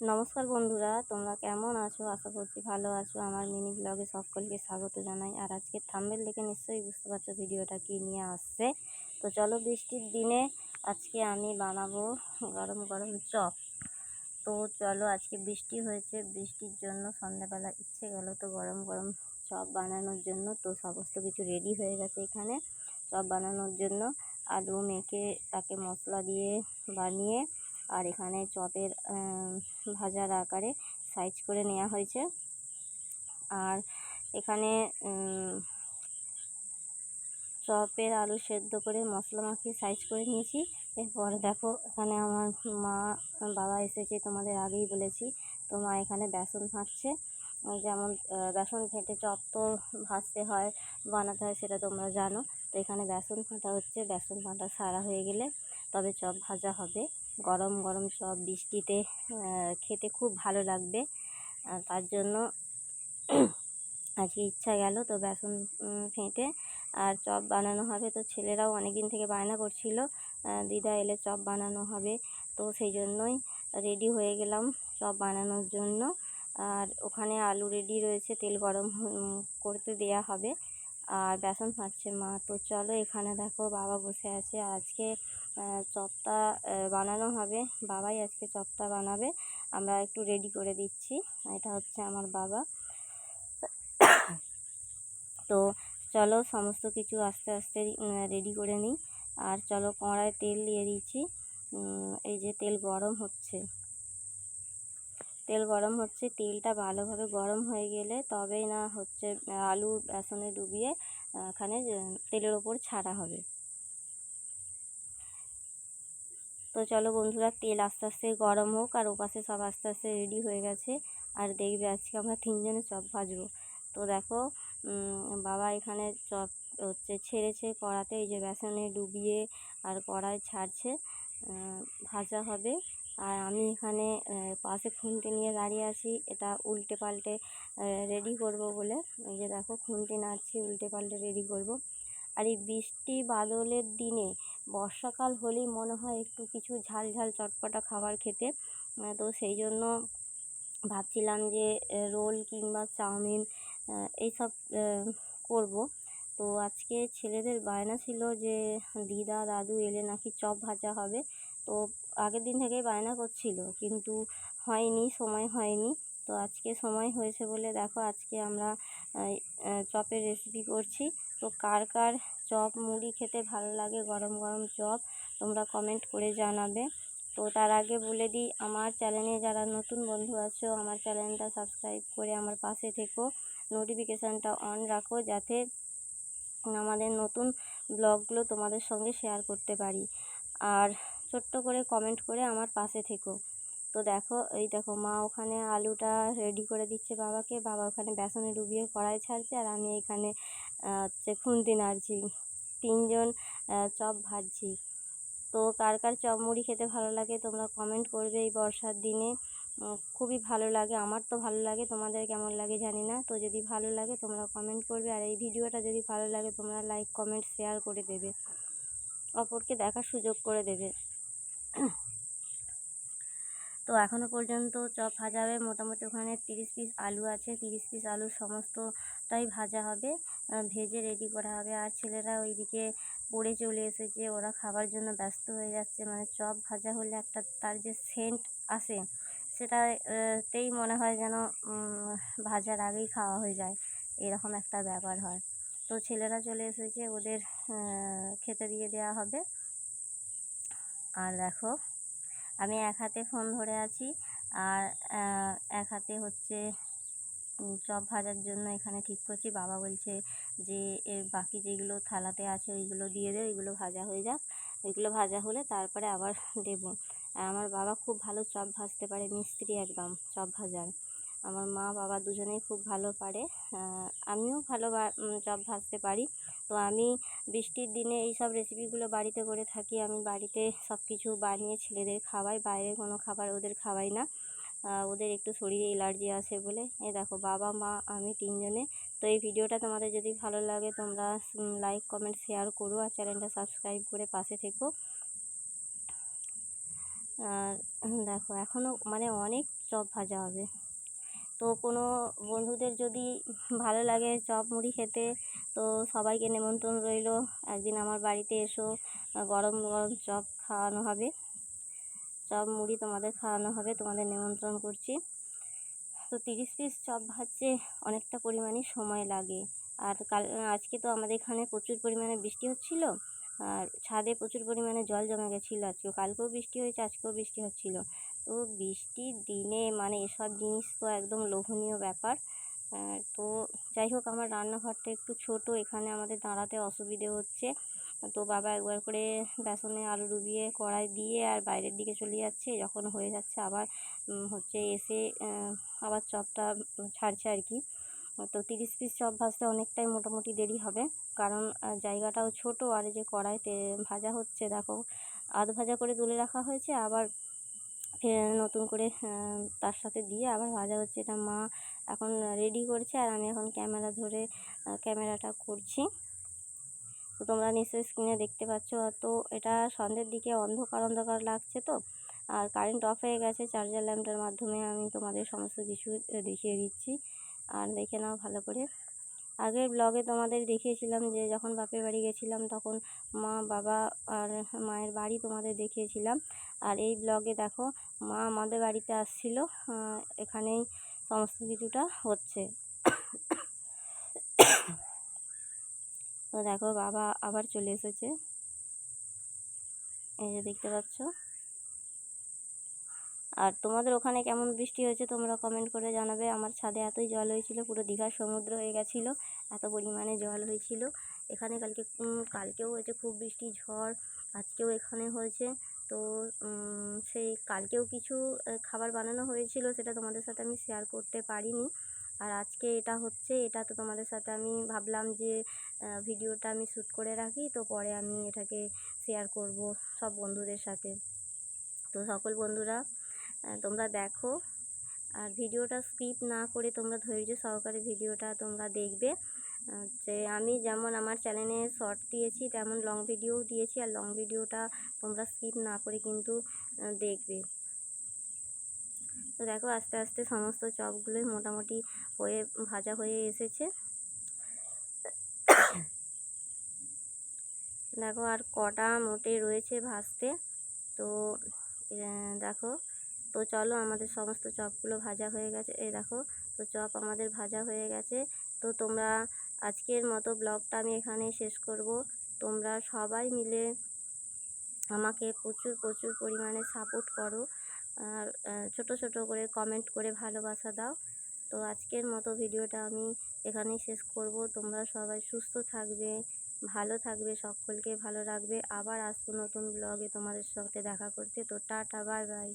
নমস্কার বন্ধুরা, তোমরা কেমন আছো? আশা করছি ভালো আছো। আমার মিনি ব্লগে সকলকে স্বাগত জানাই। আর আজকে থাম্বেল দেখে নিশ্চয়ই বুঝতে পারছ ভিডিওটা কি নিয়ে আসছে। তো চলো বৃষ্টির দিনে আজকে আমি বানাবো গরম গরম চপ। তো চলো, আজকে বৃষ্টি হয়েছে। বৃষ্টির জন্য সন্ধ্যাবেলা ইচ্ছে গেল তো গরম গরম চপ বানানোর জন্য। তো সমস্ত কিছু রেডি হয়ে গেছে এখানে। চপ বানানোর জন্য আলু মেখে তাকে মশলা দিয়ে বানিয়ে আর এখানে চপের ভাজার আকারে সাইজ করে নেওয়া হয়েছে। আর এখানে চপের আলু সেদ্ধ করে মশলা মাখিয়ে সাইজ করে নিয়েছি। এরপর দেখো, এখানে আমার মা, বাবা এসেছে তোমাদের আগেই বলেছি, তো মা এখানে বেসন ফাটছে যেমন বেসন ফেটে চপ তো ভাজতে হয়, বানাতে হয় সেটা তোমরা জানো। তো এখানে বেসন ফাটা হচ্ছে, বেসন ফাটা সারা হয়ে গেলে তবে চপ ভাজা হবে। গরম গরম সব বৃষ্টিতে খেতে খুব ভালো লাগবে। তার জন্য আজকে ইচ্ছা গেল তো বেসন ফেটে। আর চপ বানানো হবে তো ছেলেরাও অনেক দিন থেকে বায়না করছিল। দিদা এলে চপ বানানো হবে। তো সেই জন্যই রেডি হয়ে গেলাম চপ বানানোর জন্য। আর ওখানে আলু রেডি রয়েছে, তেল গরম করতে দেয়া হবে। আর বেসন ফাটছে মা। তো চলো এখানে দেখো বাবা বসে আছে। আজকে চপটা বানানো হবে। বাবাই আজকে চপটা বানাবে। আমরা একটু রেডি করে দিচ্ছি। এটা হচ্ছে আমার বাবা। তো চলো সমস্ত কিছু আস্তে আস্তে রেডি করে নিই। আর চলো কড়ায় তেল দিয়ে দিচ্ছি। এই যে তেল গরম হচ্ছে। তেল গরম হচ্ছে, তেলটা ভালোভাবে গরম হয়ে গেলে তবেই না হচ্ছে আলু বেসনে ডুবিয়ে এখানে তেলের ওপর ছাড়া হবে। তো চলো বন্ধুরা, তেল আস্তে আস্তে গরম হোক আর ওপাশে সব আস্তে আস্তে রেডি হয়ে গেছে। আর দেখবে আজকে আমরা তিনজনে চপ ভাজবো। তো দেখো বাবা এখানে চপ হচ্ছে ছেড়েছে কড়াতে, এই যে বেসনে ডুবিয়ে আর কড়াই ছাড়ছে ভাজা হবে। আর আমি এখানে পাশে খুন্তি নিয়ে দাঁড়িয়ে আছি। এটা উল্টে পাল্টে রেডি করব বলে। এই যে দেখো খুন্তি নাড়ছি, উল্টে পাল্টে রেডি করব। আর এই বৃষ্টি বাদলের দিনে বর্ষাকাল হলেই মনে হয় একটু কিছু ঝাল ঝাল চটপটা খাবার খেতে। তো সেই জন্য ভাবছিলাম যে রোল কিংবা চাউমিন এইসব করব। তো আজকে ছেলেদের বায়না ছিল যে, দিদা দাদু এলে নাকি চপ ভাজা হবে। তো আগের দিন থেকেই বায়না করছিল, কিন্তু হয়নি, সময় হয়নি। তো আজকে সময় হয়েছে বলে দেখো আজকে আমরা চপের রেসিপি করছি। তো কার কার চপ মুড়ি খেতে ভালো লাগে, গরম গরম চপ, তোমরা কমেন্ট করে জানাবে। তো তার আগে বলে দিই, আমার চ্যানেলে যারা নতুন বন্ধু আছো, আমার চ্যানেলটা সাবস্ক্রাইব করে আমার পাশে থেকো। নোটিফিকেশানটা অন রাখো যাতে আমাদের নতুন ব্লগগুলো তোমাদের সঙ্গে শেয়ার করতে পারি। আর ছোট্ট করে কমেন্ট করে আমার পাশে থেকো। তো দেখো, এই দেখো, মা ওখানে আলুটা রেডি করে দিচ্ছে বাবাকে। বাবা ওখানে বেসনে ডুবিয়ে কড়াই ছাড়ছে আর আমি এখানে হচ্ছে খুন্তি নাড়ছি। তিনজন চপ ভাজছি। তো কার কার চপ মুড়ি খেতে ভালো লাগে তোমরা কমেন্ট করবে এই বর্ষার দিনে। খুবই ভালো লাগে, আমার তো ভালো লাগে, তোমাদের কেমন লাগে জানি না। তো যদি ভালো লাগে তোমরা কমেন্ট করবে আর এই ভিডিওটা যদি ভালো লাগে তোমরা লাইক কমেন্ট শেয়ার করে দেবে। অপরকে দেখার সুযোগ করে দেবে। তো এখনও পর্যন্ত চপ ভাজা হবে মোটামুটি ওখানে তিরিশ পিস আলু আছে। তিরিশ পিস আলু সমস্তটাই ভাজা হবে। ভেজে রেডি করা হবে। আর ছেলেরা ওইদিকে পড়ে চলে এসেছে। ওরা খাবার জন্য ব্যস্ত হয়ে যাচ্ছে। মানে চপ ভাজা হলে একটা তার যে সেন্ট আসে, সেটাতেই মনে হয় যেন ভাজার আগেই খাওয়া হয়ে যায়। এরকম একটা ব্যাপার হয়। তো ছেলেরা চলে এসেছে। ওদের খেতে দিয়ে দেওয়া হবে। আর দেখো, আমি এক হাতে ফোন ধরে আছি আর এক হাতে হচ্ছে চপ ভাজার জন্য এখানে ঠিক করছি। বাবা বলছে যে এর বাকি যেগুলো থালাতে আছে ওইগুলো দিয়ে দে, ওইগুলো ভাজা হয়ে যাক। ওইগুলো ভাজা হলে তারপরে আবার দেবো। আমার বাবা খুব ভালো চপ ভাজতে পারে, মিস্ত্রি একদম চপ ভাজার। আমার মা বাবা দুজনেই খুব ভালো পারে। আমিও ভালো চপ ভাজতে পারি। তো আমি বৃষ্টির দিনে এই সব রেসিপিগুলো বাড়িতে করে থাকি। আমি বাড়িতে সব কিছু বানিয়ে ছেলেদের খাওয়াই, বাইরের কোনো খাবার ওদের খাওয়াই না। ওদের একটু শরীরে এলার্জি আছে বলে। এ দেখো, বাবা, মা, আমি তিনজনে। তো এই ভিডিওটা তোমাদের যদি ভালো লাগে তোমরা লাইক কমেন্ট শেয়ার করো আর চ্যানেলটা সাবস্ক্রাইব করে পাশে থেকো। আর, দেখো এখনও মানে অনেক চপ ভাজা হবে। তো কোনো বন্ধুদের যদি ভালো লাগে চপ মুড়ি খেতে, তো সবাইকে নেমন্ত্রণ রইল। একদিন আমার বাড়িতে এসো গরম গরম চপ খাওয়ানো হবে। চপ মুড়ি তোমাদের খাওয়ানো হবে, তোমাদের নিমন্ত্রণ করছি। তো তিরিশ পিস চপ ভাজতে অনেকটা পরিমাণে সময় লাগে। আর কাল, আজকে তো আমাদের এখানে প্রচুর পরিমাণে বৃষ্টি হচ্ছিল, আর ছাদে প্রচুর পরিমাণে জল জমে গেছিল। আজকেও কালকেও বৃষ্টি হয়েছে, আজকেও বৃষ্টি হচ্ছিল। তো বৃষ্টির দিনে মানে এসব জিনিস তো একদম লোভনীয় ব্যাপার। তো যাই হোক, আমার রান্নাঘরটা একটু ছোটো, এখানে আমাদের দাঁড়াতে অসুবিধে হচ্ছে। তো বাবা একবার করে বেসনে আলু ডুবিয়ে কড়াই দিয়ে আর বাইরের দিকে চলে যাচ্ছে। যখন হয়ে যাচ্ছে আবার হচ্ছে এসে আবার চপটা ছাড়ছে আর কি। তো তিরিশ পিস চপ ভাজতে অনেকটাই মোটামুটি দেরি হবে। কারণ জায়গাটাও ছোটো আর যে কড়াইতে ভাজা হচ্ছে, দেখো, আধ ভাজা করে তুলে রাখা হয়েছে, আবার নতুন করে তার সাথে দিয়ে আবার ভাজা হচ্ছে। এটা মা এখন রেডি করছে আর আমি এখন ক্যামেরা ধরে ক্যামেরাটা করছি। তো তোমরা নিশ্চয়ই স্ক্রিনে দেখতে পাচ্ছ। তো এটা সন্ধ্যের দিকে অন্ধকার অন্ধকার লাগছে তো। আর কারেন্ট অফ হয়ে গেছে চার্জার ল্যাম্পটার মাধ্যমে আমি তোমাদের সমস্ত কিছু দেখিয়ে দিচ্ছি। আর দেখে নাও ভালো করে। আগের ব্লগে তোমাদের দেখিয়েছিলাম যে যখন বাপের বাড়ি গেছিলাম তখন মা, বাবা আর মায়ের বাড়ি তোমাদের দেখিয়েছিলাম। আর এই ব্লগে দেখো, মা আমাদের বাড়িতে আসছিল এখানেই সমস্ত কিছুটা হচ্ছে। তো দেখো, বাবা আবার চলে এসেছে। এই যে দেখতে পাচ্ছ। আর তোমাদের ওখানে কেমন বৃষ্টি হয়েছে তোমরা কমেন্ট করে জানাবে। আমার ছাদে এতই জল হয়েছিল, পুরো দীঘার সমুদ্র হয়ে গেছিল, এত পরিমাণে জল হয়েছিল। এখানে কালকে কালকেও হয়েছে খুব বৃষ্টি, ঝড়, আজকেও এখানে হয়েছে। তো সেই কালকেও কিছু খাবার বানানো হয়েছিল, সেটা তোমাদের সাথে আমি শেয়ার করতে পারিনি। আর আজকে এটা হচ্ছে, এটা তো তোমাদের সাথে আমি ভাবলাম যে ভিডিওটা আমি শ্যুট করে রাখি, তো পরে আমি এটাকে শেয়ার করব সব বন্ধুদের সাথে। তো সকল বন্ধুরা তোমরা দেখো। আর ভিডিওটা স্কিপ না করে তোমরা ধৈর্য সহকারে ভিডিওটা তোমরা দেখবে। যে আমি যেমন আমার চ্যানেলে শর্ট দিয়েছি, তেমন লং ভিডিও দিয়েছি, আর লং ভিডিওটা তোমরা স্কিপ না করে কিন্তু দেখবে। তো দেখো আস্তে আস্তে সমস্ত চপগুলোই মোটামুটি হয়ে, ভাজা হয়ে এসেছে। দেখো আর কটা মোটে রয়েছে ভাজতে। তো দেখো, তো চলো আমাদের সমস্ত চপগুলো ভাজা হয়ে গেছে। এই দেখো, তো চপ আমাদের ভাজা হয়ে গেছে। তো তোমরা আজকের মতো ব্লগটা আমি এখানেই শেষ করব। তোমরা সবাই মিলে আমাকে প্রচুর প্রচুর পরিমাণে সাপোর্ট করো। আর ছোট ছোট করে কমেন্ট করে ভালোবাসা দাও। তো আজকের মতো ভিডিওটা আমি এখানেই শেষ করব। তোমরা সবাই সুস্থ থাকবে, ভালো থাকবে, সকলকে ভালো রাখবে। আবার আসব নতুন ব্লগে তোমাদের সাথে দেখা করতে। তো টাটা বাই বাই